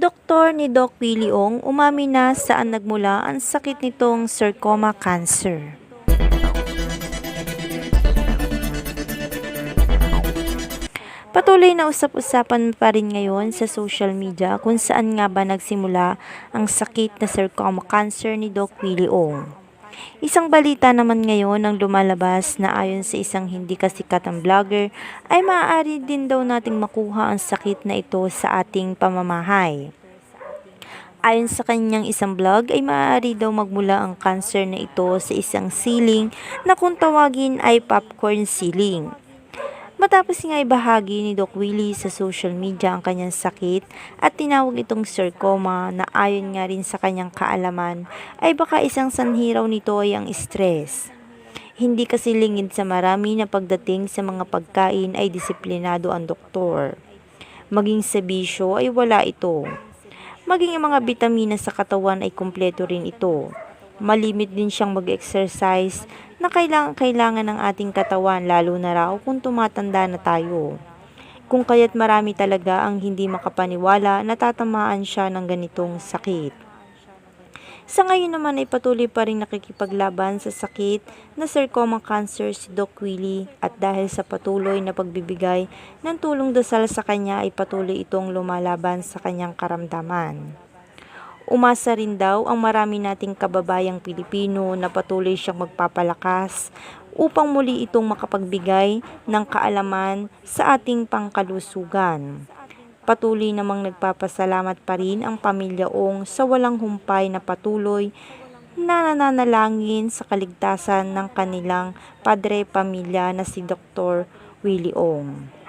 Doktor ni Doc Willie Ong umamin na saan nagmula ang sakit nitong sarcoma cancer. Patuloy na usap-usapan pa rin ngayon sa social media kung saan nga ba nagsimula ang sakit na sarcoma cancer ni Doc Willie Ong. Isang balita naman ngayon ang lumalabas na ayon sa isang hindi kasikatang vlogger ay maaari din daw nating makuha ang sakit na ito sa ating pamamahay. Ayon sa kanyang isang vlog ay maaari daw magmula ang cancer na ito sa isang ceiling na kung tawagin ay popcorn ceiling. Matapos nga ibahagi ni Doc Willie sa social media ang kanyang sakit at tinawag itong sarcoma na ayon nga rin sa kanyang kaalaman ay baka isang sanhiraw nito ay ang stress. Hindi kasi lingid sa marami na pagdating sa mga pagkain ay disiplinado ang doktor. Maging sa bisyo ay wala ito. Maging ang mga bitamina sa katawan ay kumpleto rin ito. Malimit din siyang mag-exercise na kailangan-kailangan ng ating katawan lalo na raw kung tumatanda na tayo. Kung kaya't marami talaga ang hindi makapaniwala na tatamaan siya ng ganitong sakit. Sa ngayon naman ay patuloy pa rin nakikipaglaban sa sakit na sarcoma cancer si Doc Willie at dahil sa patuloy na pagbibigay ng tulong dasal sa kanya ay patuloy itong lumalaban sa kanyang karamdaman. Umasa rin daw ang marami nating kababayang Pilipino na patuloy siyang magpapalakas upang muli itong makapagbigay ng kaalaman sa ating pangkalusugan. Patuloy namang nagpapasalamat pa rin ang pamilya Ong sa walang humpay na patuloy na nananalangin sa kaligtasan ng kanilang padre pamilya na si Dr. Willie Ong.